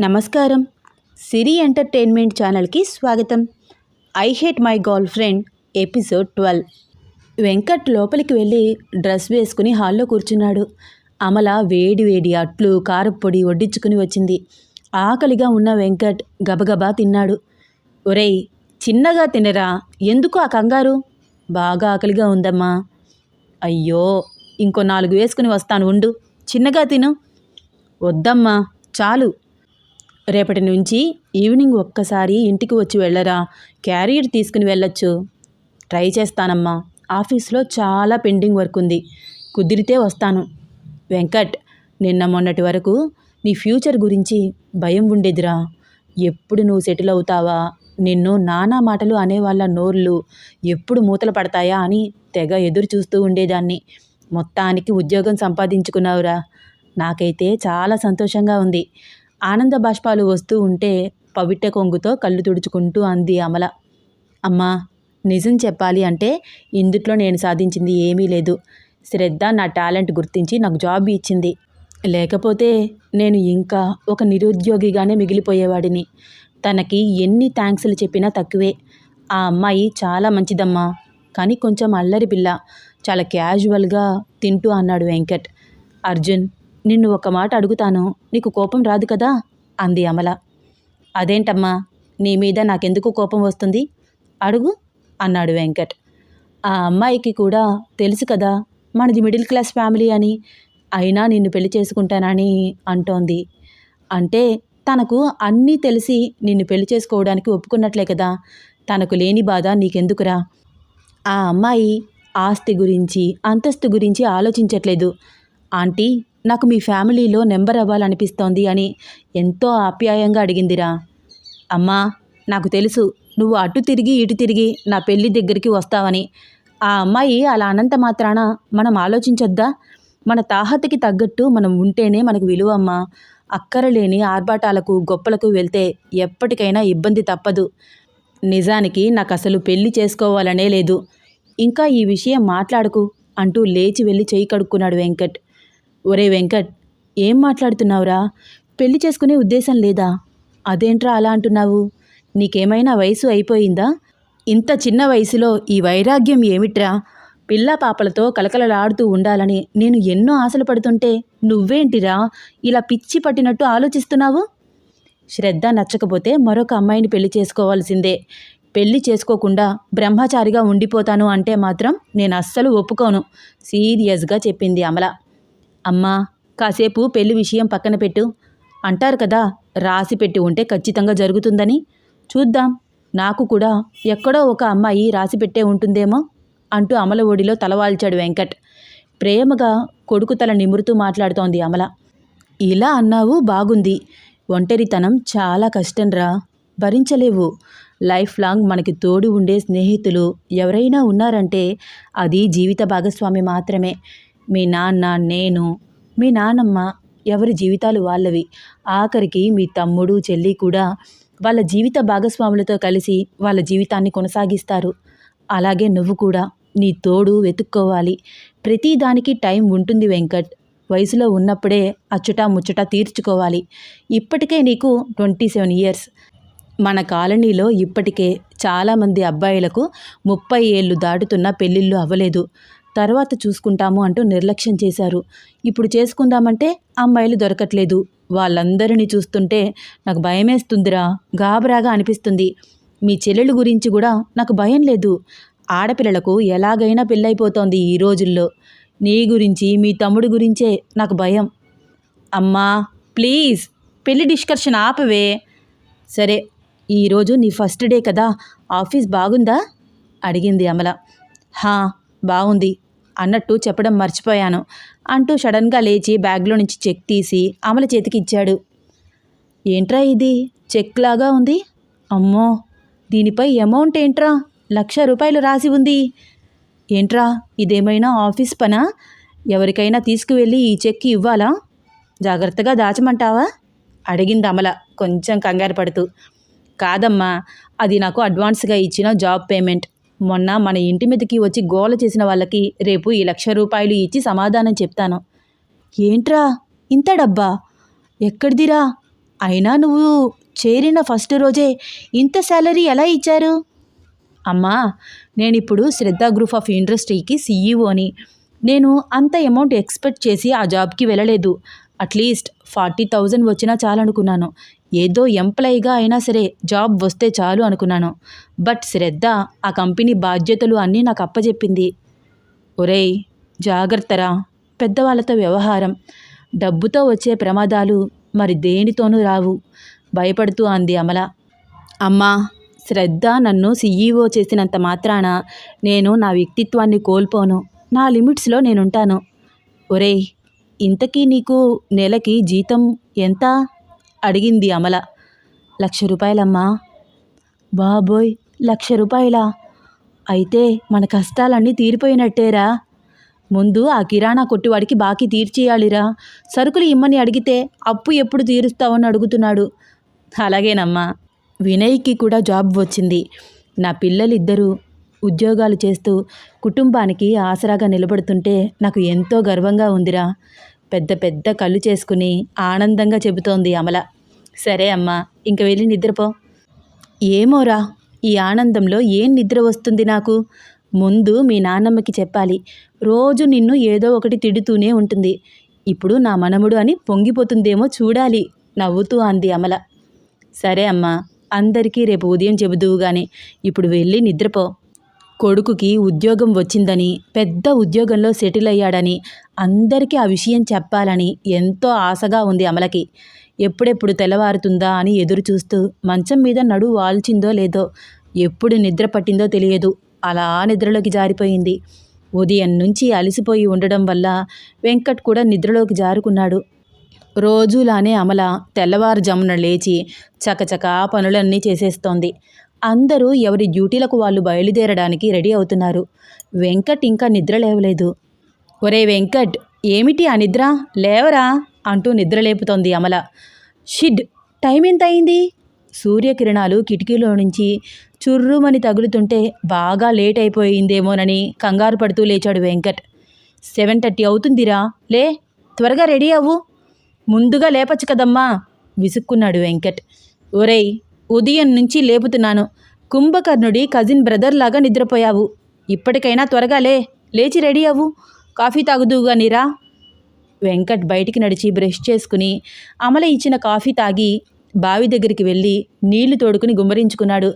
నమస్కారం. సిరి ఎంటర్టైన్మెంట్ ఛానల్కి స్వాగతం. I hate my girlfriend episode twelve. Venkat లోపలికి వెళ్ళి డ్రెస్ వేసుకుని హాల్లో కూర్చున్నాడు. అమల వేడి వేడి అట్లు కారపొడి వడ్డించుకుని వచ్చింది. ఆకలిగా ఉన్న వెంకట్ గబగబా తిన్నాడు. ఒరేయ్ చిన్నగా తినరా? ఎందుకు ఆ కంగారు? బాగా ఆకలిగా ఉందమ్మా. అయ్యో ఇంకో నాలుగు వేసుకుని వస్తాను ఉండు. చిన్నగా తిను. వద్దమ్మా చాలు. రేపటి నుంచి ఈవినింగ్ ఒక్కసారి ఇంటికి వచ్చి వెళ్ళరా. క్యారియర్ తీసుకుని వెళ్ళొచ్చు. ట్రై చేస్తానమ్మా. ఆఫీస్లో చాలా పెండింగ్ వర్క్ ఉంది. కుదిరితే వస్తాను. వెంకట్ నిన్న మొన్నటి వరకు నీ ఫ్యూచర్ గురించి భయం ఉండేదిరా. ఎప్పుడు నువ్వు సెటిల్ అవుతావా? నిన్ను నానా మాటలు అనేవాళ్ళ నోర్లు ఎప్పుడు మూతలు పడతాయా అని తెగ ఎదురు చూస్తూ ఉండేదాన్ని. మొత్తానికి ఉద్యోగం సంపాదించుకున్నావురా. నాకైతే చాలా సంతోషంగా ఉంది. ఆనంద బాష్పాలు వస్తూ ఉంటే పవిట్ట కొంగుతో కళ్ళు తుడుచుకుంటూ అంది అమల. అమ్మా నిజం చెప్పాలి అంటే ఇందుట్లో నేను సాధించింది ఏమీ లేదు. శ్రద్ధ నా టాలెంట్ గుర్తించి నాకు జాబ్ ఇచ్చింది. లేకపోతే నేను ఇంకా ఒక నిరుద్యోగిగానే మిగిలిపోయేవాడిని. తనకి ఎన్ని థ్యాంక్స్లు చెప్పినా తక్కువే. ఆ అమ్మాయి చాలా మంచిదమ్మా. కానీ కొంచెం అల్లరి పిల్ల. చాలా క్యాజువల్గా తింటూ అన్నాడు వెంకట్. అర్జున్ నిన్ను ఒక మాట అడుగుతాను నీకు కోపం రాదు కదా? అంది అమల. అదేంటమ్మా నీ మీద నాకెందుకు కోపం వస్తుంది? అడుగు అన్నాడు వెంకట్. ఆ అమ్మాయికి కూడా తెలుసు కదా మనది మిడిల్ క్లాస్ ఫ్యామిలీ అని. అయినా నిన్ను పెళ్ళి చేసుకుంటానని అంటోంది. అంటే తనకు అన్నీ తెలిసి నిన్ను పెళ్ళి చేసుకోవడానికి ఒప్పుకున్నట్లే కదా తనకు లేని బాధ నీకెందుకురా? ఆ అమ్మాయి ఆస్తి గురించి అంతస్తు గురించి ఆలోచించట్లేదు. ఆంటీ నాకు మీ ఫ్యామిలీలో నెంబర్ అవ్వాలనిపిస్తోంది అని ఎంతో ఆప్యాయంగా అడిగిందిరా. అమ్మా నాకు తెలుసు నువ్వు అటు తిరిగి ఇటు తిరిగి నా పెళ్ళి దగ్గరికి వస్తావని. ఆ అమ్మాయి అలా అనంత మాత్రాన మనం ఆలోచించొద్దా? మన తాహతకి తగ్గట్టు మనం ఉంటేనే మనకు విలువ అమ్మా. అక్కరలేని ఆర్భాటాలకు గొప్పలకు వెళ్తే ఎప్పటికైనా ఇబ్బంది తప్పదు. నిజానికి నాకు అసలు పెళ్ళి చేసుకోవాలనే లేదు. ఇంకా ఈ విషయం మాట్లాడకు అంటూ లేచి వెళ్ళి చేయి కడుక్కున్నాడు వెంకట్. ఒరే వెంకట్ ఏం మాట్లాడుతున్నావురా? పెళ్ళి చేసుకునే ఉద్దేశం లేదా? అదేంట్రా అలా అంటున్నావు? నీకేమైనా వయసు అయిపోయిందా? ఇంత చిన్న వయసులో ఈ వైరాగ్యం ఏమిట్రా? పిల్ల పాపలతో కలకలలాడుతూ ఉండాలని నేను ఎన్నో ఆశలు పడుతుంటే నువ్వేంటిరా? ఇలా పిచ్చి పట్టినట్టు ఆలోచిస్తున్నావు? శ్రద్ధ నచ్చకపోతే మరొక అమ్మాయిని పెళ్ళి చేసుకోవాల్సిందే. పెళ్ళి చేసుకోకుండా బ్రహ్మచారిగా ఉండిపోతాను అంటే మాత్రం నేను అస్సలు ఒప్పుకోను సీరియస్గా చెప్పింది అమల. అమ్మా కాసేపు పెళ్ళి విషయం పక్కన పెట్టు. అంటారు కదా రాసి పెట్టి ఉంటే ఖచ్చితంగా జరుగుతుందని. చూద్దాం నాకు కూడా ఎక్కడో ఒక అమ్మాయి రాసి పెట్టే ఉంటుందేమో అంటూ అమల ఒడిలో తలవాల్చాడు వెంకట్. ప్రేమగా కొడుకు తల నిమురుతూ మాట్లాడుతోంది అమల. ఇలా అన్నావు బాగుంది. ఒంటరితనం చాలా కష్టంరా. భరించలేవు. లైఫ్ లాంగ్ మనకి తోడు ఉండే స్నేహితులు ఎవరైనా ఉన్నారంటే అది జీవిత భాగస్వామి మాత్రమే. మీ నాన్న నేను మీ నాన్నమ్మ ఎవరి జీవితాలు వాళ్ళవి? ఆఖరికి మీ తమ్ముడు చెల్లి కూడా వాళ్ళ జీవిత భాగస్వాములతో కలిసి వాళ్ళ జీవితాన్ని కొనసాగిస్తారు. అలాగే నువ్వు కూడా నీ తోడు వెతుక్కోవాలి. ప్రతి దానికి టైం ఉంటుంది వెంకట్. వయసులో ఉన్నప్పుడే అచ్చుట ముచ్చట తీర్చుకోవాలి. ఇప్పటికే నీకు ట్వంటీ సెవెన్ ఇయర్స్. మన కాలనీలో ఇప్పటికే చాలామంది అబ్బాయిలకు ముప్పై ఏళ్ళు దాటుతున్న పెళ్ళిళ్ళు అవ్వలేదు. తర్వాత చూసుకుంటాము అంటూ నిర్లక్ష్యం చేశారు. ఇప్పుడు చేసుకుందామంటే అమ్మాయిలు దొరకట్లేదు. వాళ్ళందరినీ చూస్తుంటే నాకు భయమేస్తుందిరా గాబరాగా అనిపిస్తుంది. మీ చెల్లెలు గురించి కూడా నాకు భయం లేదు. ఆడపిల్లలకు ఎలాగైనా పెళ్ళైపోతోంది ఈ రోజుల్లో. నీ గురించి మీ తమ్ముడి గురించే నాకు భయం. అమ్మా ప్లీజ్ పెళ్ళి డిస్కషన్ ఆపవే. సరే ఈరోజు నీ ఫస్ట్ డే కదా ఆఫీస్ బాగుందా? అడిగింది అమల. హా బాగుంది అన్నట్టు చెప్పడం మర్చిపోయాను అంటూ సడన్గా లేచి బ్యాగ్లో నుంచి చెక్ తీసి అమల చేతికి ఇచ్చాడు. ఏంట్రా ఇది? చెక్ లాగా ఉంది? అమ్మో! దీనిపై అమౌంట్ ఏంట్రా? లక్ష రూపాయలు రాసి ఉంది. ఏంట్రా? ఇదేమైనా ఆఫీస్ పనా? ఎవరికైనా తీసుకువెళ్ళి ఈ చెక్ ఇవ్వాలా? జాగ్రత్తగా దాచమంటావా? అడిగింది అమల కొంచెం కంగారు పడుతూ. కాదమ్మా అది నాకు అడ్వాన్స్గా ఇచ్చిన జాబ్ పేమెంట్. మొన్న మన ఇంటి మీదకి వచ్చి గోల చేసిన వాళ్ళకి రేపు ఈ లక్ష రూపాయలు ఇచ్చి సమాధానం చెప్తాను. ఏంట్రా? ఇంత డబ్బా? ఎక్కడిదిరా? అయినా నువ్వు చేరిన ఫస్ట్ రోజే ఇంత శాలరీ ఎలా ఇచ్చారు? అమ్మా నేను ఇప్పుడు శ్రద్ధ గ్రూప్ ఆఫ్ ఇండస్ట్రీకి సీఈఓని నేను అంత అమౌంట్ ఎక్స్పెక్ట్ చేసి ఆ జాబ్కి వెళ్ళలేదు. అట్లీస్ట్ ఫార్టీ థౌజండ్ వచ్చినా చాలనుకున్నాను ఏదో ఎంప్లాయీగా అయినా సరే జాబ్ వస్తే చాలు అనుకున్నాను. బట్ శ్రద్ధ ఆ కంపెనీ బాధ్యతలు అన్నీ నాకు అప్పచెప్పింది ఒరేయ్ జాగ్రత్తరా? పెద్దవాళ్ళతో వ్యవహారం. డబ్బుతో వచ్చే ప్రమాదాలు మరి దేనితోనూ రావు. భయపడుతూ అంది అమల. అమ్మా శ్రద్ధ నన్ను సీఈఓ చేసినంత మాత్రాన నేను నా వ్యక్తిత్వాన్ని కోల్పోను. నా లిమిట్స్లో నేనుంటాను. ఒరేయ్ ఇంతకీ నీకు నెలకి జీతం ఎంత? అడిగింది అమల. లక్ష రూపాయలమ్మా. బాబోయ్ లక్ష రూపాయలా? అయితే మన కష్టాలన్నీ తీరిపోయినట్టేరా. ముందు ఆ కిరాణా కొట్టువాడికి బాకీ తీర్చేయాలిరా. సరుకులు ఇమ్మని అడిగితే అప్పు ఎప్పుడు తీరుస్తావని అడుగుతున్నాడు. అలాగేనమ్మా. వినయ్కి కూడా జాబ్ వచ్చింది. నా పిల్లలిద్దరూ ఉద్యోగాలు చేస్తూ కుటుంబానికి ఆసరాగా నిలబడుతుంటే నాకు ఎంతో గర్వంగా ఉందిరా. పెద్ద పెద్ద కళ్ళు చేసుకుని ఆనందంగా చెబుతోంది అమల. సరే అమ్మా ఇంక వెళ్ళి నిద్రపో. ఏమోరా ఈ ఆనందంలో ఏం నిద్ర వస్తుంది నాకు? ముందు మీ నాన్నమ్మకి చెప్పాలి. రోజు నిన్ను ఏదో ఒకటి తిడుతూనే ఉంటుంది. ఇప్పుడు నా మనముడు అని పొంగిపోతుందేమో చూడాలి నవ్వుతూ అంది అమల. సరే అమ్మా అందరికీ రేపు ఉదయం చెబుదువుగానే ఇప్పుడు వెళ్ళి నిద్రపో. కొడుకుకి ఉద్యోగం వచ్చిందని పెద్ద ఉద్యోగంలో సెటిల్ అయ్యాడని అందరికీ ఆ విషయం చెప్పాలని ఎంతో ఆశగా ఉంది అమలకి. ఎప్పుడెప్పుడు తెల్లవారుతుందా అని ఎదురు చూస్తూ మంచం మీద నడు వాల్చిందో లేదో ఎప్పుడు నిద్ర పట్టిందో తెలియదు. అలా నిద్రలోకి జారిపోయింది. ఉదయం నుంచి అలసిపోయి ఉండడం వల్ల వెంకట్ కూడా నిద్రలోకి జారుకున్నాడు. రోజులానే అమల తెల్లవారుజామున లేచి చకచకా పనులన్నీ చేసేస్తోంది. అందరూ ఎవరి డ్యూటీలకు వాళ్ళు బయలుదేరడానికి రెడీ అవుతున్నారు. వెంకట్ ఇంకా నిద్ర లేవలేదు. ఒరే వెంకట్ ఏమిటి ఆ నిద్ర? లేవరా అంటూ నిద్ర లేపుతోంది అమల. షిడ్ టైం ఎంత అయింది? సూర్యకిరణాలు కిటికీలో నుంచి చుర్రుమని తగులుతుంటే బాగా లేట్ అయిపోయిందేమోనని కంగారు పడుతూ లేచాడు వెంకట్. సెవెన్ థర్టీ అవుతుందిరా. లే త్వరగా రెడీ అవ్వు. ముందుగా లేపచ్చు కదమ్మా విసుక్కున్నాడు వెంకట్. ఒరేయ్ ఉదయం నుంచి లేపుతున్నాను. కుంభకర్ణుడి కజిన్ బ్రదర్ లాగా నిద్రపోయావు. ఇప్పటికైనా త్వరగా లే లేచి రెడీ అవ్వు. కాఫీ తాగుదువుగా నీరా? వెంకట్ బయటికి నడిచి బ్రష్ చేసుకుని అమల ఇచ్చిన కాఫీ తాగి బావి దగ్గరికి వెళ్ళి నీళ్ళు తోడుకుని గుమ్మరించుకున్నాడు.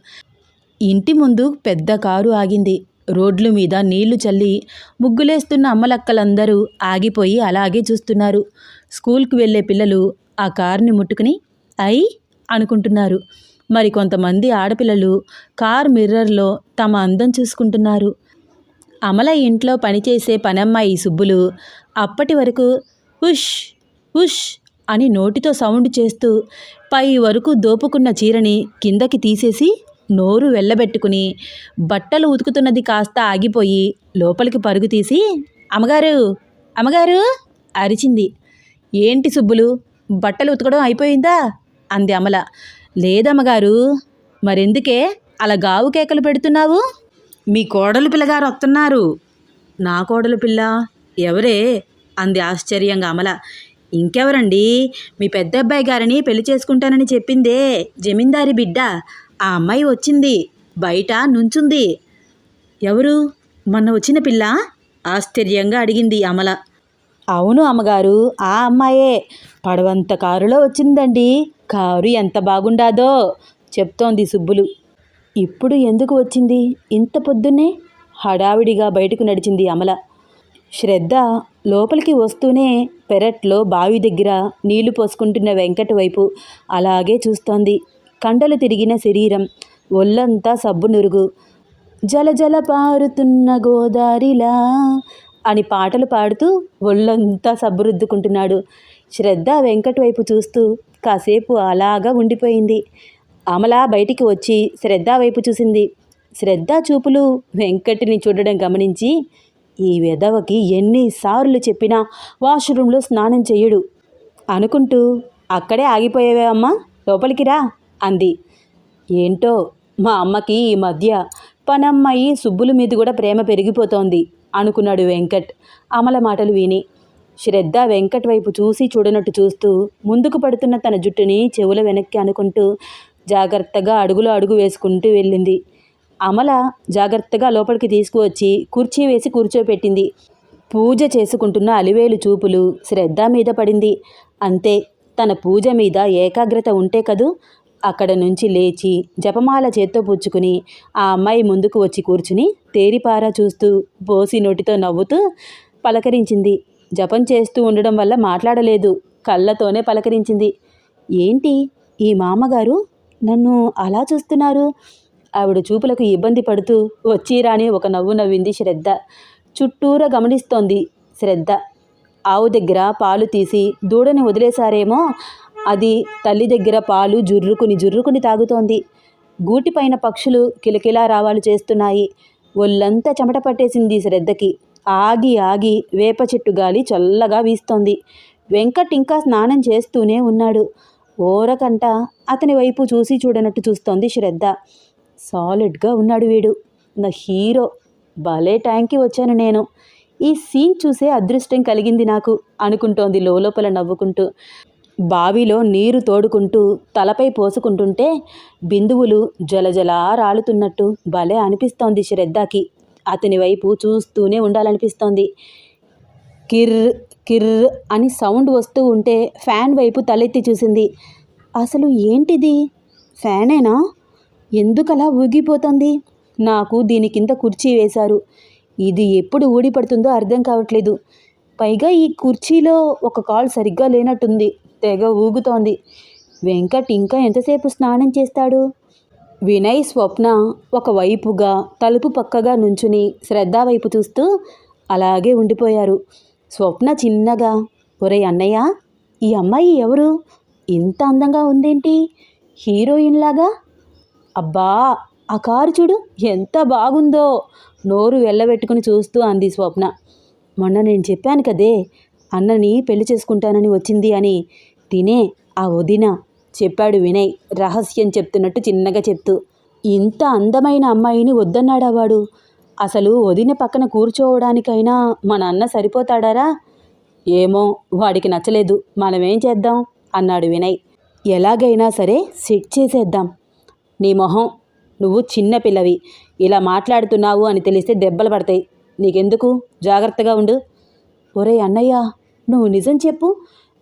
ఇంటి ముందు పెద్ద కారు ఆగింది. రోడ్ల మీద నీళ్ళు చల్లి ముగ్గులేస్తున్న అమ్మలక్కలందరూ ఆగిపోయి అలాగే చూస్తున్నారు. స్కూల్కి వెళ్ళే పిల్లలు ఆ కారుని ముట్టుకుని అయి! అనుకుంటున్నారు. మరి కొంతమంది ఆడపిల్లలు కార్ మిర్రర్లో తమ అందం చూసుకుంటున్నారు. అమల ఇంట్లో పనిచేసే పనమ్మాయి సుబ్బులు అప్పటి వరకు ఉష్ ఉష్ అని నోటితో సౌండ్ చేస్తూ పై వరకు దోపుకున్న చీరని కిందకి తీసేసి నోరు వెళ్ళబెట్టుకుని బట్టలు ఉతుకుతున్నది కాస్త ఆగిపోయి లోపలికి పరుగు తీసి అమ్మగారు అమ్మగారు! అరిచింది. ఏంటి సుబ్బులు బట్టలు ఉతకడం అయిపోయిందా? అంది అమల. లేదమ్మగారు మరెందుకే? అలా గావు కేకలు పెడుతున్నావు? మీ కోడలు పిల్లగారు వస్తున్నారు. నా కోడలు పిల్ల ఎవరే? అంది ఆశ్చర్యంగా అమల. ఇంకెవరండి? మీ పెద్ద అబ్బాయి గారిని పెళ్ళి చేసుకుంటానని చెప్పిందే జమీందారి బిడ్డ. ఆ అమ్మాయి వచ్చింది బయట నుంచుంది. ఎవరు? మొన్న వచ్చిన పిల్ల? ఆశ్చర్యంగా అడిగింది అమల. అవును అమ్మగారు ఆ అమ్మాయే. పడవంత కారులో వచ్చిందండి. కారు ఎంత బాగుండాదో చెప్తోంది సుబ్బులు. ఇప్పుడు ఎందుకు వచ్చింది? ఇంత పొద్దున్నే హడావిడిగా బయటకు నడిచింది అమల. శ్రద్ధ లోపలికి వస్తూనే పెరట్లో బావి దగ్గర నీళ్ళు పోసుకుంటున్న వెంకట వైపు అలాగే చూస్తోంది. కండలు తిరిగిన శరీరం ఒళ్ళంతా సబ్బు నురుగు. జల జల పారుతున్న గోదారిలా అని పాటలు పాడుతూ ఒళ్ళంతా సబ్బు రుద్దుకుంటున్నాడు. శ్రద్ధ వెంకట్ వైపు చూస్తూ కాసేపు అలాగా ఉండిపోయింది. అమల బయటికి వచ్చి శ్రద్ధ వైపు చూసింది. శ్రద్ధ చూపులు వెంకటిని చూడడం గమనించి ఈ వెధవకి ఎన్నిసార్లు చెప్పినా వాష్రూమ్లో స్నానం చెయ్యడు. అనుకుంటూ అక్కడే ఆగిపోయేవే అమ్మా లోపలికి రా అంది. ఏంటో మా అమ్మకి ఈ మధ్య పనమ్మాయి సుబ్బుల మీద కూడా ప్రేమ పెరిగిపోతోంది అనుకున్నాడు వెంకట్. అమల మాటలు విని శ్రద్ధ వెంకట్ వైపు చూసి చూడనట్టు చూస్తూ ముందుకు పడుతున్న తన జుట్టుని చెవుల వెనక్కి అనుకుంటూ జాగ్రత్తగా అడుగులో అడుగు వేసుకుంటూ వెళ్ళింది. అమల జాగ్రత్తగా లోపలికి తీసుకువచ్చి కుర్చీ వేసి కూర్చోపెట్టింది. పూజ చేసుకుంటున్న అలివేలు చూపులు శ్రద్ధ మీద పడింది. అంతే తన పూజ మీద ఏకాగ్రత ఉంటే కదూ? అక్కడ నుంచి లేచి జపమాల చేత్తో పుచ్చుకుని ఆ అమ్మాయి ముందుకు వచ్చి కూర్చుని తేరిపారా చూస్తూ బోసి నోటితో నవ్వుతూ పలకరించింది. జపం చేస్తూ ఉండడం వల్ల మాట్లాడలేదు. కళ్ళతోనే పలకరించింది. ఏంటి? ఈ మామగారు నన్ను అలా చూస్తున్నారు? ఆవిడ చూపులకు ఇబ్బంది పడుతూ వచ్చి రాని ఒక నవ్వు నవ్వింది శ్రద్ధ. చుట్టూరా గమనిస్తోంది శ్రద్ధ. ఆవు దగ్గర పాలు తీసి దూడని వదిలేశారేమో? అది తల్లి దగ్గర పాలు జుర్రుకుని జుర్రుకుని తాగుతోంది. గూటిపైన పక్షులు కిలకిలా రావాలు చేస్తున్నాయి. ఒళ్ళంతా చెమట పట్టేసింది శ్రద్ధకి. ఆగి ఆగి వేప చెట్టు గాలి చల్లగా వీస్తోంది. వెంకట్ ఇంకా స్నానం చేస్తూనే ఉన్నాడు. ఓరకంట అతని వైపు చూసి చూడనట్టు చూస్తోంది శ్రద్ధ. సాలిడ్గా ఉన్నాడు వీడు. నా హీరో. భలే ట్యాంక్కి వచ్చాను నేను. ఈ సీన్ చూసే అదృష్టం కలిగింది నాకు అనుకుంటోంది లోపల నవ్వుకుంటూ. బావిలో నీరు తోడుకుంటూ తలపై పోసుకుంటుంటే బిందువులు జలజలా రాలుతున్నట్టు భలే అనిపిస్తోంది శ్రద్ధకి. అతని వైపు చూస్తూనే ఉండాలనిపిస్తోంది. కిర్ కిర్ అని సౌండ్ వస్తూ ఉంటే ఫ్యాన్ వైపు తలెత్తి చూసింది. అసలు ఏంటిది? ఫ్యానేనా? ఎందుకలా ఊగిపోతుంది? నాకు దీని కింద కుర్చీ వేశారు. ఇది ఎప్పుడు ఊడిపడుతుందో అర్థం కావట్లేదు. పైగా ఈ కుర్చీలో ఒక కాల్ సరిగ్గా లేనట్టుంది. తెగ ఊగుతోంది. వెంకట్ ఇంకా ఎంతసేపు స్నానం చేస్తాడు? వినయ్ స్వప్న ఒకవైపుగా తలుపు పక్కగా నుంచుని శ్రద్ధ వైపు చూస్తూ అలాగే ఉండిపోయారు. స్వప్న చిన్నగా ఒరే అన్నయ్య ఈ అమ్మాయి ఎవరు? ఇంత అందంగా ఉందేంటి? హీరోయిన్ లాగా అబ్బా ఆ కారు చూడు ఎంత బాగుందో! నోరు వెళ్ళబెట్టుకుని చూస్తూ అంది స్వప్న. మొన్న నేను చెప్పాను కదే అన్నని పెళ్ళి చేసుకుంటానని వచ్చింది అని. తినే ఆ వదిన చెప్పాడు వినయ్. రహస్యం చెప్తున్నట్టు చిన్నగా చెప్తూ ఇంత అందమైన అమ్మాయిని వద్దన్నాడా వాడు? అసలు వదిన పక్కన కూర్చోవడానికైనా మన అన్న సరిపోతాడారా? ఏమో వాడికి నచ్చలేదు. మనమేం చేద్దాం? అన్నాడు వినయ్. ఎలాగైనా సరే సెట్ చేసేద్దాం. నీ మొహం నువ్వు చిన్న పిల్లవి. ఇలా మాట్లాడుతున్నావు అని తెలిస్తే దెబ్బలు పడతాయి. నీకెందుకు? జాగ్రత్తగా ఉండు. ఒరే అన్నయ్య నువ్వు నిజం చెప్పు.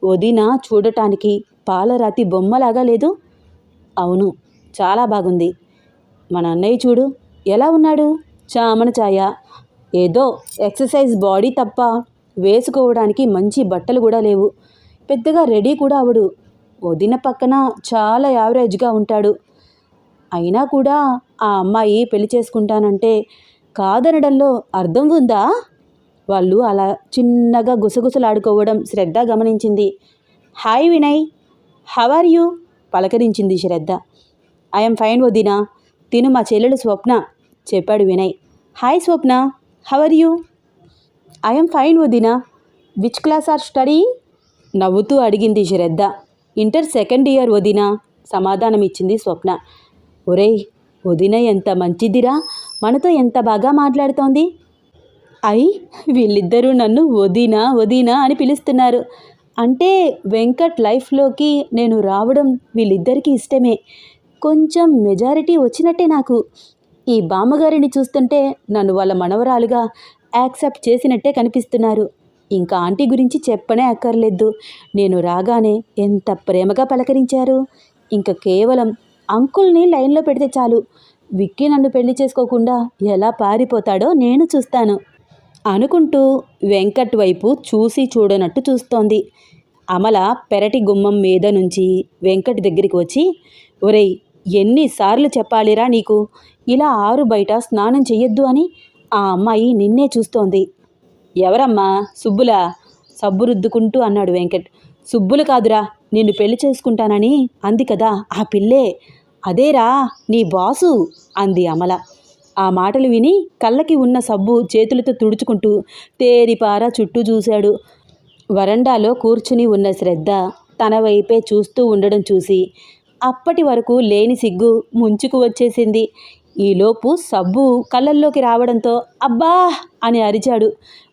వదిన చూడటానికి పాలరాతి బొమ్మలాగా లేదు? అవును చాలా బాగుంది. మన అన్నయ్య చూడు ఎలా ఉన్నాడు? చామన ఛాయ. ఏదో ఎక్సర్సైజ్ బాడీ తప్ప వేసుకోవడానికి మంచి బట్టలు కూడా లేవు. పెద్దగా రెడీ కూడా అవడు. వదిన పక్కన చాలా యావరేజ్గా ఉంటాడు. అయినా కూడా ఆ అమ్మాయి పెళ్ళి చేసుకుంటానంటే కాదనడంలో అర్థం ఉందా? వాళ్ళు అలా చిన్నగా గుసగుసలాడుకోవడం శ్రద్ధ గమనించింది. హాయ్ వినయ్. హవార్ యూ పలకరించింది శ్రద్ధ. ఐఎమ్ ఫైన్ వదినా. తిను మా చెల్లెలు స్వప్న చెప్పాడు Vinay. Hi Swapna. How are you I'm fine వదినా. విచ్ క్లాస్ ఆర్ స్టడీ నవ్వుతూ అడిగింది శ్రద్ధ. ఇంటర్ సెకండ్ ఇయర్ వదిన. సమాధానం ఇచ్చింది స్వప్న. ఒరేయ్ వదిన ఎంత మంచిదిరా. మనతో ఎంత బాగా మాట్లాడుతోంది? అయ్ వీళ్ళిద్దరూ నన్ను వదినా వదినా అని పిలుస్తున్నారు. అంటే వెంకట్ లైఫ్లోకి నేను రావడం వీళ్ళిద్దరికీ ఇష్టమే. కొంచెం మెజారిటీ వచ్చినట్టే నాకు. ఈ బామ్మగారిని చూస్తుంటే నన్ను వాళ్ళ మనవరాలుగా యాక్సెప్ట్ చేసినట్టే కనిపిస్తున్నారు. ఇంకా ఆంటీ గురించి చెప్పనే అక్కర్లేదు. నేను రాగానే ఎంత ప్రేమగా పలకరించారు. ఇంకా కేవలం అంకుల్ని లైన్లో పెడితే చాలు. విక్కీ నన్ను పెళ్ళి చేసుకోకుండా ఎలా పారిపోతాడో నేను చూస్తాను. అనుకుంటూ వెంకట్ వైపు చూసి చూడనట్టు చూస్తోంది. అమల పెరటి గుమ్మం మీద నుంచి వెంకట్ దగ్గరికి వచ్చి ఒరేయ్ ఎన్నిసార్లు చెప్పాలిరా నీకు? ఇలా ఆరు బయట స్నానం చెయ్యొద్దు అని ఆ అమ్మాయి నిన్నే చూస్తోంది. ఎవరమ్మా? సుబ్బులా? సబ్బు రుద్దుకుంటూ అన్నాడు వెంకట్. సుబ్బులు కాదురా నిన్ను పెళ్ళి చేసుకుంటానని అంది కదా ఆ పిల్లే. అదేరా నీ బాసు అంది అమల. ఆ మాటలు విని కళ్ళకి ఉన్న సబ్బు చేతులతో తుడుచుకుంటూ తేరిపార చుట్టూ చూశాడు. వరండాలో కూర్చుని ఉన్న శ్రద్ధ తన వైపే చూస్తూ ఉండడం చూసి అప్పటి వరకు లేని సిగ్గు ముంచుకు వచ్చేసింది. ఈలోపు సబ్బు కళ్ళల్లోకి రావడంతో అబ్బా అని అరిచాడు.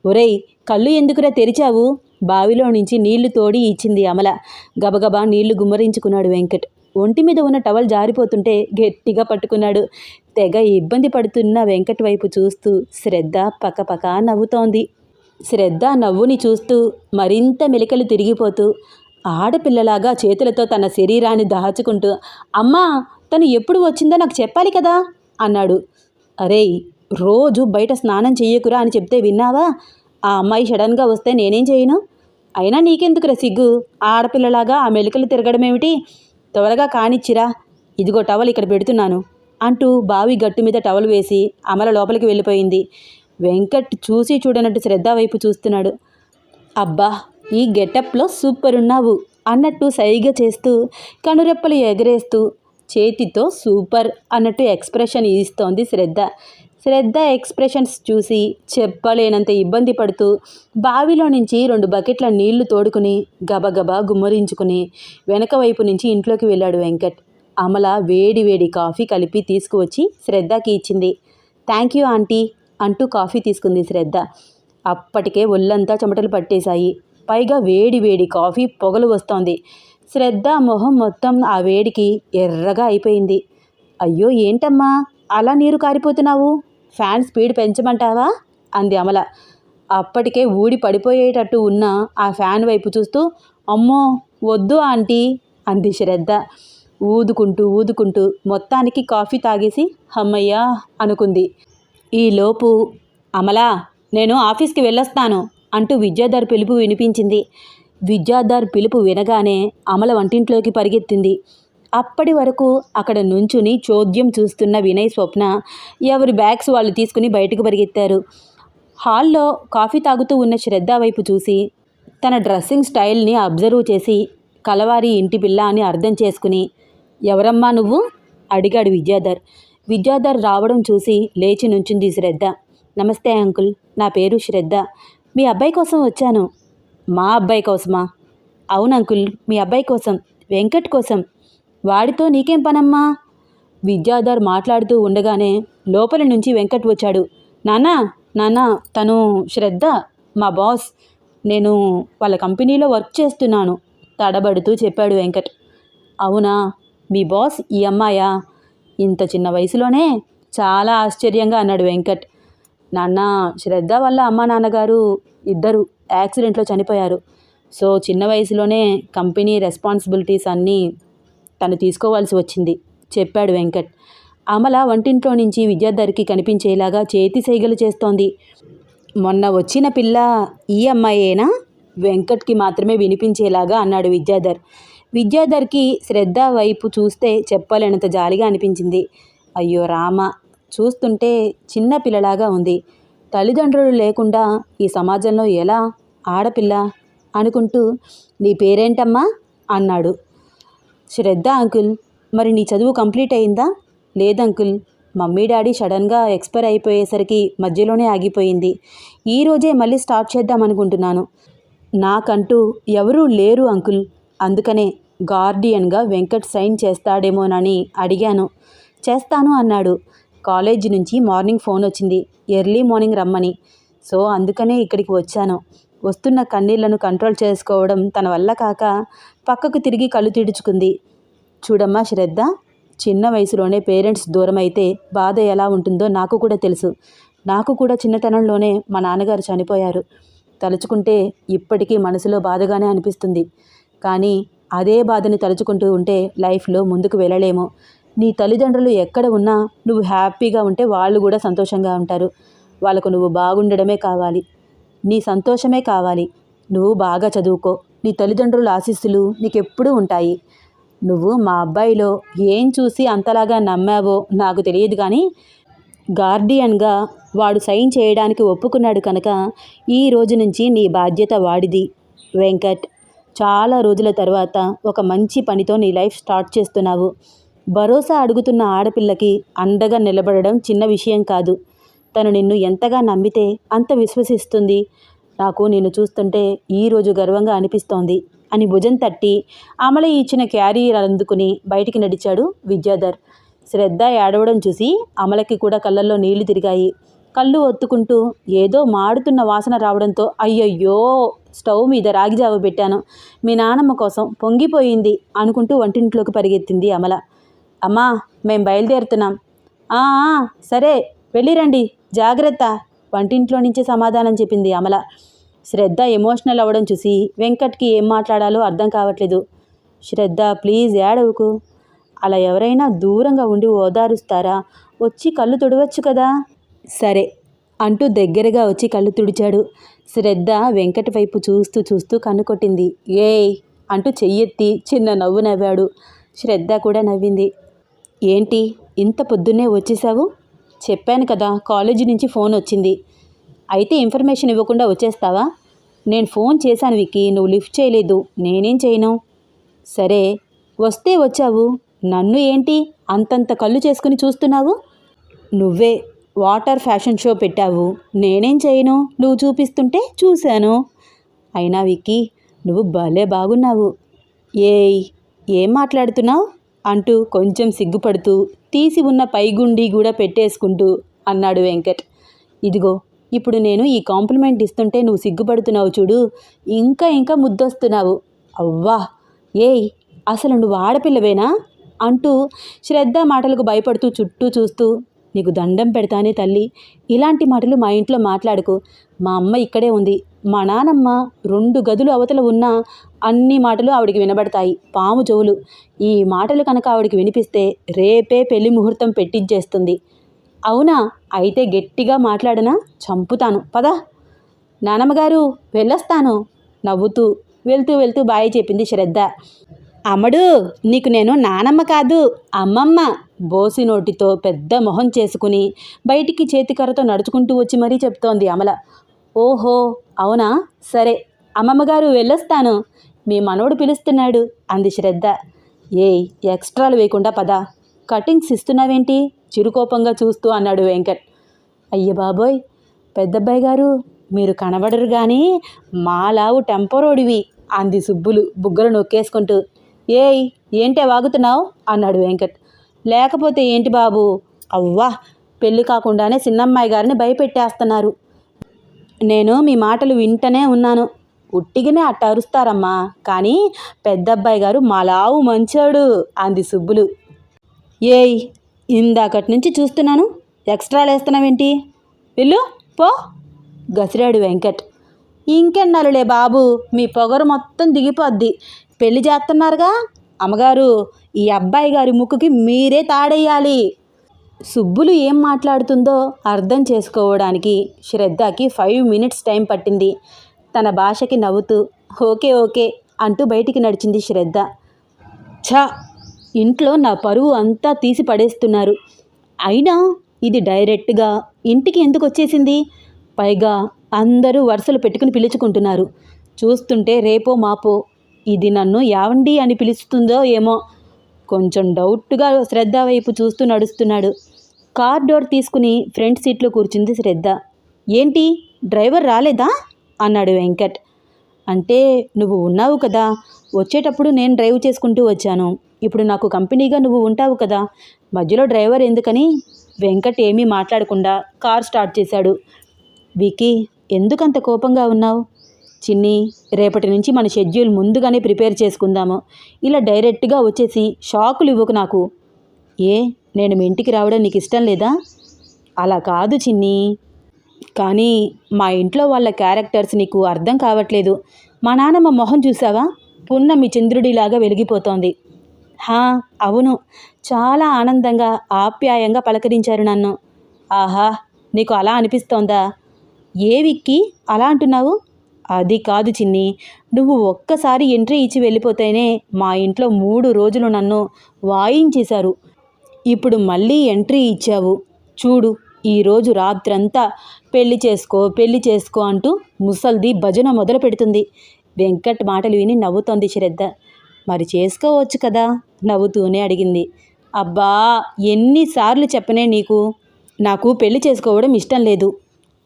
ఒరేయ్ కళ్ళు ఎందుకురా తెరిచావు? బావిలో నుంచి నీళ్ళు తోడి ఇచ్చింది అమల. గబగబా నీళ్ళు గుమ్మరించుకున్నాడు వెంకట్. ఒంటి మీద ఉన్న టవల్ జారిపోతుంటే గట్టిగా పట్టుకున్నాడు. తెగ ఇబ్బంది పడుతున్న వెంకట్ వైపు చూస్తూ శ్రద్ధ పక్కపక్క నవ్వుతోంది. శ్రద్ధ నవ్వుని చూస్తూ మరింత మెలికలు తిరిగిపోతూ ఆడపిల్లలాగా చేతులతో తన శరీరాన్ని దాచుకుంటూ అమ్మా తను ఎప్పుడు వచ్చిందో నాకు చెప్పాలి కదా అన్నాడు. అరేయ్ రోజు బయట స్నానం చెయ్యకురా అని చెప్తే విన్నావా? ఆ అమ్మాయి సడన్గా వస్తే నేనేం చేయను? అయినా నీకెందుకురా సిగ్గు? ఆడపిల్లలాగా ఆ మెలికలు తిరగడం ఏమిటి త్వరగా కానిచ్చిరా. ఇదిగో టవల్ ఇక్కడ పెడుతున్నాను అంటూ బావి గట్టు మీద టవల్ వేసి అమల లోపలికి వెళ్ళిపోయింది. వెంకట్ చూసి చూడనట్టు శ్రద్ధ వైపు చూస్తున్నాడు. అబ్బా ఈ గెటప్లో సూపర్ ఉన్నావు అన్నట్టు సైగ చేస్తూ కనురెప్పలు ఎగరేస్తూ చేతితో సూపర్ అన్నట్టు ఎక్స్ప్రెషన్ ఇస్తోంది శ్రద్ధ. శ్రద్ధ ఎక్స్ప్రెషన్స్ చూసి చెప్పలేనంత ఇబ్బంది పడుతూ బావిలో నుంచి రెండు బకెట్ల నీళ్ళు తోడుకుని గబగబా గుమ్మరించుకుని వెనక వైపు నుంచి ఇంట్లోకి వెళ్ళాడు వెంకట్. అమల వేడి వేడి కాఫీ కలిపి తీసుకువచ్చి శ్రద్ధకి ఇచ్చింది. థ్యాంక్ యూ ఆంటీ అంటూ కాఫీ తీసుకుంది శ్రద్ధ. అప్పటికే ఒళ్ళంతా చెమటలు పట్టేశాయి. పైగా వేడి వేడి కాఫీ పొగలు వస్తోంది. శ్రద్ధ మొహం మొత్తం ఆ వేడికి ఎర్రగా అయిపోయింది. అయ్యో ఏంటమ్మా? అలా నీరు కారిపోతున్నావు? Fan speed పెంచమంటావా? అంది అమల. అప్పటికే ఊడి పడిపోయేటట్టు ఉన్న ఆ ఫ్యాన్ వైపు చూస్తూ అమ్మో వద్దు ఆంటీ అంది శ్రద్ధ. ఊదుకుంటూ ఊదుకుంటూ మొత్తానికి కాఫీ తాగేసి హమ్మయ్యా అనుకుంది. ఈలోపు అమలా నేను ఆఫీస్కి వెళ్ళొస్తాను అంటూ విద్యాధర్ పిలుపు వినిపించింది. విద్యాధర్ పిలుపు వినగానే అమల వంటింట్లోకి పరిగెత్తింది. అప్పటి వరకు అక్కడ నుంచుని చోద్యం చూస్తున్న వినయ్ స్వప్న ఎవరి బ్యాగ్స్ వాళ్ళు తీసుకుని బయటకు పరిగెత్తారు. హాల్లో కాఫీ తాగుతూ ఉన్న శ్రద్ధ వైపు చూసి తన డ్రెస్సింగ్ స్టైల్ని అబ్జర్వ్ చేసి కలవారి ఇంటి పిల్ల అని అర్థం చేసుకుని ఎవరమ్మా నువ్వు? అడిగాడు విద్యాధర్. విద్యాధర్ రావడం చూసి లేచి నుంచుంది శ్రద్ధ. నమస్తే అంకుల్ నా పేరు శ్రద్ధ. మీ అబ్బాయి కోసం వచ్చాను. మా అబ్బాయి కోసమా? అవును అంకుల్ మీ అబ్బాయి కోసం వెంకట్ కోసం. వాడితో నీకేం పనమ్మా? విద్యాధర్ మాట్లాడుతూ ఉండగానే లోపల నుంచి వెంకట్ వచ్చాడు. నానా నాన్న తను శ్రద్ధ మా బాస్. నేను వాళ్ళ కంపెనీలో వర్క్ చేస్తున్నాను తడబడుతూ చెప్పాడు వెంకట్. అవునా? మీ బాస్ ఈ అమ్మాయా? ఇంత చిన్న వయసులోనే చాలా ఆశ్చర్యంగా అన్నాడు వెంకట్. నాన్న శ్రద్ధ వల్ల అమ్మ నాన్నగారు ఇద్దరు యాక్సిడెంట్లో చనిపోయారు. సో చిన్న వయసులోనే కంపెనీ రెస్పాన్సిబిలిటీస్ అన్నీ తను తీసుకోవాల్సి వచ్చింది. చెప్పాడు వెంకట్. అమల వంటింట్లో నుంచి విద్యార్థరికి కనిపించేలాగా చేతి సైగలు చేస్తోంది. మొన్న వచ్చిన పిల్ల ఈ అమ్మాయేనా? వెంకట్కి మాత్రమే వినిపించేలాగా అన్నాడు విద్యాధర్. విద్యాధర్కి శ్రద్ధ వైపు చూస్తే చెప్పలేనంత జాలిగా అనిపించింది. అయ్యో రామ! చూస్తుంటే చిన్న పిల్లలాగా ఉంది. తల్లిదండ్రులు లేకుండా ఈ సమాజంలో ఎలా ఆడపిల్ల అనుకుంటూ నీ పేరేంటమ్మా? అన్నాడు. శ్రద్ధ అంకుల్ మరి నీ చదువు కంప్లీట్ అయిందా? లేదంకుల్ మమ్మీ డాడీ సడన్గా ఎక్స్పైర్ అయిపోయేసరికి మధ్యలోనే ఆగిపోయింది. ఈరోజే మళ్ళీ స్టార్ట్ చేద్దాం అనుకుంటున్నాను. నాకంటూ ఎవరూ లేరు అంకుల్. అందుకనే గార్డియన్గా వెంకట్ సైన్ చేస్తాడేమోనని అడిగాను. చేస్తాను అన్నాడు. కాలేజీ నుంచి మార్నింగ్ ఫోన్ వచ్చింది. ఎర్లీ మార్నింగ్ రమ్మని. సో అందుకనే ఇక్కడికి వచ్చాను. వస్తున్న కన్నీళ్ళను కంట్రోల్ చేసుకోవడం తన వల్ల కాక పక్కకు తిరిగి కళ్ళు తిడుచుకుంది. చూడమ్మా శ్రద్ధ చిన్న వయసులోనే పేరెంట్స్ దూరం అయితే బాధ ఎలా ఉంటుందో నాకు కూడా తెలుసు. నాకు కూడా చిన్నతనంలోనే మా నాన్నగారు చనిపోయారు. తలుచుకుంటే ఇప్పటికీ మనసులో బాధగానే అనిపిస్తుంది. కానీ అదే బాధని తలుచుకుంటూ ఉంటే లైఫ్లో ముందుకు వెళ్ళలేము. నీ తల్లిదండ్రులు ఎక్కడ ఉన్నా నువ్వు హ్యాపీగా ఉంటే వాళ్ళు కూడా సంతోషంగా ఉంటారు. వాళ్ళకు నువ్వు బాగుండడమే కావాలి. నీ సంతోషమే కావాలి. నువ్వు బాగా చదువుకో. నీ తల్లిదండ్రుల ఆశీస్సులు నీకెప్పుడూ ఉంటాయి. నువ్వు మా అబ్బాయిలో ఏం చూసి అంతలాగా నమ్మావో నాకు తెలియదు కానీ గార్డియన్గా వాడు సైన్ చేయడానికి ఒప్పుకున్నాడు కనుక ఈ రోజు నుంచి నీ బాధ్యత వాడిది. వెంకట్ చాలా రోజుల తర్వాత ఒక మంచి పనితో నీ లైఫ్ స్టార్ట్ చేస్తున్నావు. భరోసా అడుగుతున్న ఆడపిల్లకి అండగా నిలబడడం చిన్న విషయం కాదు. తను నిన్ను ఎంతగా నమ్మితే అంత విశ్వసిస్తుంది. నాకు నిన్ను చూస్తుంటే ఈరోజు గర్వంగా అనిపిస్తోంది అని భుజం తట్టి అమల ఇచ్చిన క్యారియర్ అందుకుని బయటికి నడిచాడు విద్యాధర్. శ్రద్ధ ఏడవడం చూసి అమలకి కూడా కళ్ళల్లో నీళ్ళు తిరిగాయి. కళ్ళు ఒత్తుకుంటూ ఏదో మాడుతున్న వాసన రావడంతో అయ్యయ్యో స్టవ్ మీద రాగి జావ పెట్టాను. మీ నానమ్మ కోసం పొంగిపోయింది అనుకుంటూ వంటింట్లోకి పరిగెత్తింది అమల. అమ్మా మేం బయలుదేరుతున్నాం. "ఆ, సరే వెళ్ళిరండి జాగ్రత్త వంటింట్లో నుంచి సమాధానం చెప్పింది అమల. శ్రద్ధ ఎమోషనల్ అవ్వడం చూసి వెంకట్కి ఏం మాట్లాడాలో అర్థం కావట్లేదు. శ్రద్ధ ప్లీజ్ ఏడవకు. అలా ఎవరైనా దూరంగా ఉండి ఓదారుస్తారా? వచ్చి కళ్ళు తుడవచ్చు కదా? సరే అంటూ దగ్గరగా వచ్చి కళ్ళు తుడిచాడు. శ్రద్ధ వెంకట వైపు చూస్తూ చూస్తూ కన్నుకొట్టింది ఏయ్ అంటూ చెయ్యెత్తి చిన్న నవ్వు నవ్వాడు. శ్రద్ధ కూడా నవ్వింది. ఏంటి? ఇంత పొద్దున్నే వచ్చేసావు? చెప్పాను కదా కాలేజీ నుంచి ఫోన్ వచ్చింది. అయితే ఇన్ఫర్మేషన్ ఇవ్వకుండా వచ్చేస్తావా? నేను ఫోన్ చేశాను విక్కీ నువ్వు లిఫ్ట్ చేయలేదు. నేనేం చేయను? సరే వస్తే వచ్చావు. నన్ను ఏంటి అంతంత కళ్ళు చేసుకుని చూస్తున్నావు? నువ్వే వాటర్ ఫ్యాషన్ షో పెట్టావు. నేనేం చేయను? నువ్వు చూపిస్తుంటే చూశాను. అయినా విక్కీ నువ్వు భలే బాగున్నావు. ఏయ్ ఏం మాట్లాడుతున్నావు? అంటూ కొంచెం సిగ్గుపడుతూ తీసి ఉన్న పైగుండి కూడా పెట్టేసుకుంటూ అన్నాడు వెంకట్. ఇదిగో ఇప్పుడు నేను ఈ కాంప్లిమెంట్ ఇస్తుంటే నువ్వు సిగ్గుపడుతున్నావు చూడు ఇంకా ఇంకా ముద్దొస్తున్నావు. అవ్వా ఏయ్ అసలు నువ్వు ఆడపిల్లవేనా? అంటూ శ్రద్ధ మాటలకు భయపడుతూ చుట్టూ చూస్తూ నీకు దండం పెడతానే తల్లి. ఇలాంటి మాటలు మా ఇంట్లో మాట్లాడుకో. మా అమ్మ ఇక్కడే ఉంది. మా నానమ్మ రెండు గదులు అవతల ఉన్నా అన్ని మాటలు ఆవిడికి వినబడతాయి. పాము చెవులు. ఈ మాటలు కనుక ఆవిడికి వినిపిస్తే రేపే పెళ్ళి ముహూర్తం పెట్టించేస్తుంది. అవునా? అయితే గట్టిగా మాట్లాడనా? చంపుతాను. పద. నానమ్మగారు వెళ్ళొస్తాను. నవ్వుతూ వెళ్తూ వెళ్తూ బాయ్ చెప్పింది శ్రద్ధ. అమ్మడు నీకు నేను నానమ్మ కాదు అమ్మమ్మ బోసి నోటితో పెద్ద మొహం చేసుకుని బయటికి చేతికర్రతో నడుచుకుంటూ వచ్చి మరీ చెప్తోంది అమల. ఓహో అవునా? సరే అమ్మమ్మగారు వెళ్ళొస్తాను. మీ మనోడు పిలుస్తున్నాడు అంది శ్రద్ధ. ఏయ్ ఎక్స్ట్రాలు వేయకుండా పద. కటింగ్స్ ఇస్తున్నావేంటి? చిరుకోపంగా చూస్తూ అన్నాడు వెంకట్. అయ్య బాబోయ్ పెద్దబ్బాయి గారు మీరు కనబడరు కానీ మాలావు టెంపరోడివి అంది సుబ్బులు బుగ్గలు నొక్కేసుకుంటూ. ఏయ్ ఏంటే వాగుతున్నావు అన్నాడు వెంకట్. లేకపోతే ఏంటి బాబు? అవ్వా పెళ్ళి కాకుండానే చిన్నమ్మాయి గారిని భయపెట్టేస్తున్నారు. నేను మీ మాటలు వింటనే ఉన్నాను. ఉట్టిగానే అట్ట అరుస్తారమ్మా. కానీ పెద్దబ్బాయి గారు మాలావు మంచాడు అంది సుబ్బులు. ఏయ్ ఇందాకటి నుంచి చూస్తున్నాను. ఎక్స్ట్రాలు లేస్తున్నావేంటి? వెళ్ళు పో గసిరాడు వెంకట్. ఇంకెన్నాళ్ళులే బాబు మీ పొగరు మొత్తం దిగిపోద్ది. పెళ్ళి చేస్తున్నారుగా? అమ్మగారు ఈ అబ్బాయి గారి ముక్కుకి మీరే తాడేయాలి. సుబ్బులు ఏం మాట్లాడుతుందో అర్థం చేసుకోవడానికి శ్రద్ధకి ఫైవ్ మినిట్స్ టైం పట్టింది. తన భాషకి నవ్వుతూ ఓకే ఓకే అంటూ బయటికి నడిచింది శ్రద్ధ. ఛ! ఇంట్లో నా పరువు అంతా తీసి పడేస్తున్నారు. అయినా ఇది డైరెక్ట్గా ఇంటికి ఎందుకు వచ్చేసింది? పైగా అందరూ వరుసలు పెట్టుకుని పిలుచుకుంటున్నారు. చూస్తుంటే రేపో మాపో ఇది నన్ను యావండి అని పిలుస్తుందో ఏమో. కొంచెం డౌట్గా శ్రద్ధ వైపు చూస్తూ నడుస్తున్నాడు. కార్ డోర్ తీసుకుని ఫ్రంట్ సీట్లో కూర్చుంది శ్రద్ధ. ఏంటి? డ్రైవర్ రాలేదా? అన్నాడు వెంకట్. అంటే నువ్వు ఉన్నావు కదా. వచ్చేటప్పుడు నేను డ్రైవ్ చేసుకుంటూ వచ్చాను. ఇప్పుడు నాకు కంపెనీగా నువ్వు ఉంటావు కదా. మధ్యలో డ్రైవర్ ఎందుకని? వెంకట్ ఏమీ మాట్లాడకుండా కార్ స్టార్ట్ చేశాడు. వికీ ఎందుకంత కోపంగా ఉన్నావు? చిన్ని రేపటి నుంచి మన షెడ్యూల్ ముందుగానే ప్రిపేర్ చేసుకుందాము. ఇలా డైరెక్ట్గా వచ్చేసి షాకులు ఇవ్వకు నాకు. ఏ నేను మీ ఇంటికి రావడం నీకు ఇష్టం లేదా? అలా కాదు చిన్ని. కానీ మా ఇంట్లో వాళ్ళ క్యారెక్టర్స్ నీకు అర్థం కావట్లేదు. మా నాన్నమ్మ మొహం చూసావా? పున్నమి చంద్రుడిలాగా వెలిగిపోతోంది. హా అవును. చాలా ఆనందంగా ఆప్యాయంగా పలకరించారు నన్ను. ఆహా నీకు అలా అనిపిస్తోందా? ఏ విక్కి అలా అంటున్నావు? అది కాదు చిన్ని. నువ్వు ఒక్కసారి ఎంట్రీ ఇచ్చి వెళ్ళిపోతేనే మా ఇంట్లో మూడు రోజులు నన్ను వాయించేశారు. ఇప్పుడు మళ్ళీ ఎంట్రీ ఇచ్చావు. చూడు ఈరోజు రాత్రంతా పెళ్ళి చేసుకో పెళ్ళి చేసుకో అంటూ ముసల్ది భజన మొదలు పెడుతుంది. వెంకట్ మాటలు విని నవ్వుతోంది శ్రద్ధ. మరి చేసుకోవచ్చు కదా? నవ్వుతూనే అడిగింది. అబ్బా ఎన్నిసార్లు చెప్పనే నీకు? నాకు పెళ్ళి చేసుకోవడం ఇష్టం లేదు.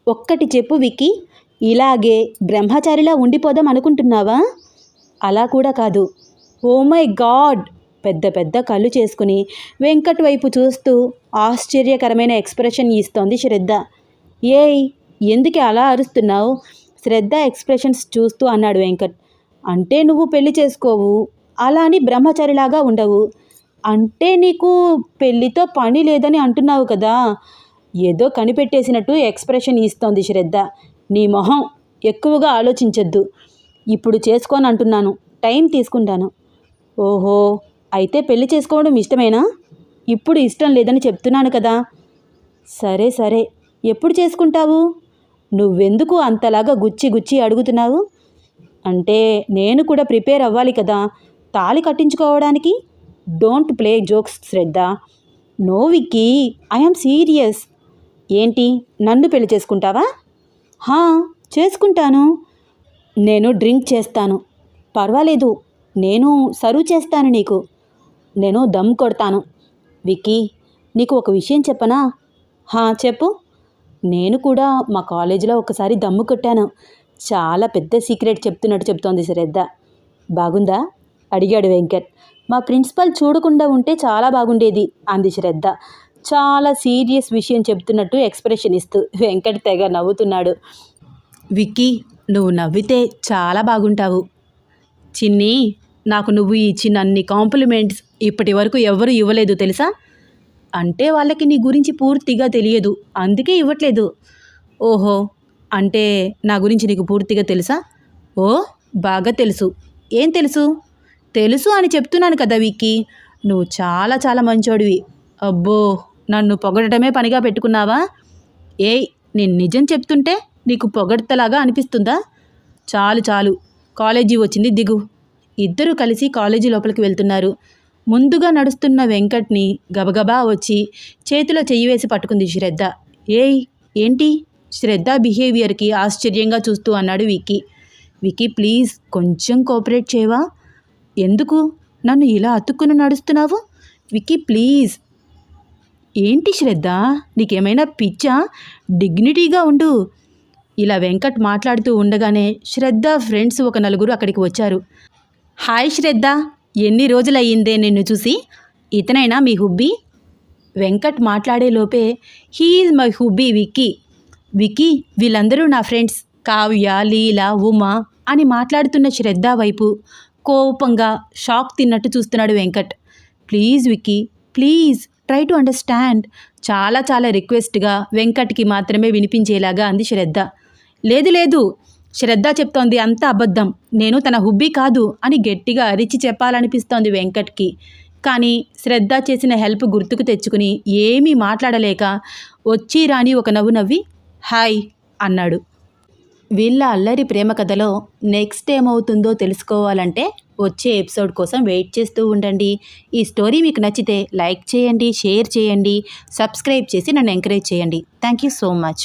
ఒక్కటి చెప్పు విక్కీ. ఇలాగే బ్రహ్మచారిలా ఉండిపోదాం అనుకుంటున్నావా? అలా కూడా కాదు. Oh my god! పెద్ద పెద్ద కళ్ళు చేసుకుని వెంకట్ వైపు చూస్తూ ఆశ్చర్యకరమైన ఎక్స్ప్రెషన్ ఇస్తోంది శ్రద్ధ. ఏయ్! ఎందుకే అలా అరుస్తున్నావు? శ్రద్ధ ఎక్స్ప్రెషన్స్ చూస్తూ అన్నాడు వెంకట్. అంటే నువ్వు పెళ్ళి చేసుకోవు. అలా అని బ్రహ్మచారిలాగా ఉండవు. అంటే నీకు పెళ్ళితో పని లేదని అంటున్నావు కదా? ఏదో కనిపెట్టేసినట్టు ఎక్స్ప్రెషన్ ఇస్తోంది శ్రద్ధ. నీ మొహం ఎక్కువగా ఆలోచించొద్దు. ఇప్పుడు చేసుకోను అంటున్నాను. టైం తీసుకుంటాను. ఓహో అయితే పెళ్ళి చేసుకోవడం ఇష్టమేనా? ఇప్పుడు ఇష్టం లేదని చెప్తున్నాను కదా. సరే సరే. ఎప్పుడు చేసుకుంటావు? నువ్వెందుకు అంతలాగా గుచ్చి గుచ్చి అడుగుతున్నావు? అంటే నేను కూడా ప్రిపేర్ అవ్వాలి కదా. తాళి కట్టించుకోవడానికి? Don't play jokes Shraddha. No Vicky I'm serious. ఏంటి? నన్ను పెళ్ళి చేసుకుంటావా? హా చేసుకుంటాను. నేను డ్రింక్ చేస్తాను. పర్వాలేదు నేను సర్వ్ చేస్తాను నీకు. నేను దమ్ కొడతాను. విక్కీ నీకు ఒక విషయం చెప్పనా? హా చెప్పు. నేను కూడా మా కాలేజీలో ఒకసారి దమ్ము కొట్టాను. చాలా పెద్ద సీక్రెట్ చెప్తున్నట్టు చెప్తోంది శ్రద్ధ. బాగుందా? అడిగాడు వెంకట్. మా ప్రిన్సిపల్ చూడకుండా ఉంటే చాలా బాగుండేది అంది శ్రద్ధ. చాలా సీరియస్ విషయం చెప్తున్నట్టు ఎక్స్ప్రెషన్ ఇస్తూ వెంకట్ తెగ నవ్వుతున్నాడు. విక్కీ నువ్వు నవ్వితే చాలా బాగుంటావు. చిన్ని నాకు నువ్వు ఇచ్చిన అన్ని కాంప్లిమెంట్స్ ఇప్పటి వరకు ఎవరు ఇవ్వలేదు తెలుసా? అంటే వాళ్ళకి నీ గురించి పూర్తిగా తెలియదు. అందుకే ఇవ్వట్లేదు. ఓహో అంటే నా గురించి నీకు పూర్తిగా తెలుసా? ఓ బాగా తెలుసు. ఏం తెలుసు? తెలుసు అని చెప్తున్నాను కదా విక్కీ. నువ్వు చాలా చాలా మంచోడివి. అబ్బో నన్ను పొగడటమే పనిగా పెట్టుకున్నావా? ఏయ్ నేను నిజం చెప్తుంటే నీకు పొగడతలాగా అనిపిస్తుందా? చాలు చాలు. కాలేజీ వచ్చింది దిగు. ఇద్దరూ కలిసి కాలేజీ లోపలికి వెళ్తున్నారు. ముందుగా నడుస్తున్న వెంకట్ని గబగబా వచ్చి చేతిలో చెయ్యి వేసి పట్టుకుంది శ్రద్ధ. ఏయ్ ఏంటి? శ్రద్ధ బిహేవియర్కి ఆశ్చర్యంగా చూస్తూ అన్నాడు విక్కీ. వికీ ప్లీజ్ కొంచెం కోఆపరేట్ చేయవా? ఎందుకు? నన్ను ఇలా అతుక్కుని నడుస్తున్నావు? వికీ ప్లీజ్. ఏంటి శ్రద్ధ? నీకేమైనా పిచ్చా? డిగ్నిటీగా ఉండు. ఇలా వెంకట్ మాట్లాడుతూ ఉండగానే శ్రద్ధ ఫ్రెండ్స్ ఒక నలుగురు అక్కడికి వచ్చారు. హాయ్ శ్రద్ధ ఎన్ని రోజులయ్యిందే నిన్ను చూసి? ఇతనైనా మీ హుబ్బీ? వెంకట్ మాట్లాడే లోపే hi my hubby Vicky. Vicky వీళ్ళందరూ నా ఫ్రెండ్స్. కావ్య లీల ఉమా అని మాట్లాడుతున్న శ్రద్ధ వైపు కోపంగా షాక్ తిన్నట్టు చూస్తున్నాడు Venkat. Please Vicky please. Try to understand చాలా చాలా రిక్వెస్ట్గా వెంకట్కి మాత్రమే వినిపించేలాగా అంది శ్రద్ధ. లేదు లేదు శ్రద్ధ చెప్తోంది అంత అబద్ధం. నేను తన హుబ్బీ కాదు అని గట్టిగా అరిచి చెప్పాలనిపిస్తోంది వెంకట్కి. కానీ శ్రద్ధ చేసిన హెల్ప్ గుర్తుకు తెచ్చుకుని ఏమీ మాట్లాడలేక వచ్చి రాని ఒక నవ్వు నవ్వి హాయ్ అన్నాడు. వీళ్ళ అల్లరి ప్రేమ కథలో నెక్స్ట్ ఏమవుతుందో తెలుసుకోవాలంటే వచ్చే ఎపిసోడ్ కోసం వెయిట్ చేస్తూ ఉండండి. ఈ స్టోరీ మీకు నచ్చితే లైక్ చేయండి షేర్ చేయండి సబ్స్క్రైబ్ చేసి నన్ను ఎంకరేజ్ చేయండి. Thank you so much.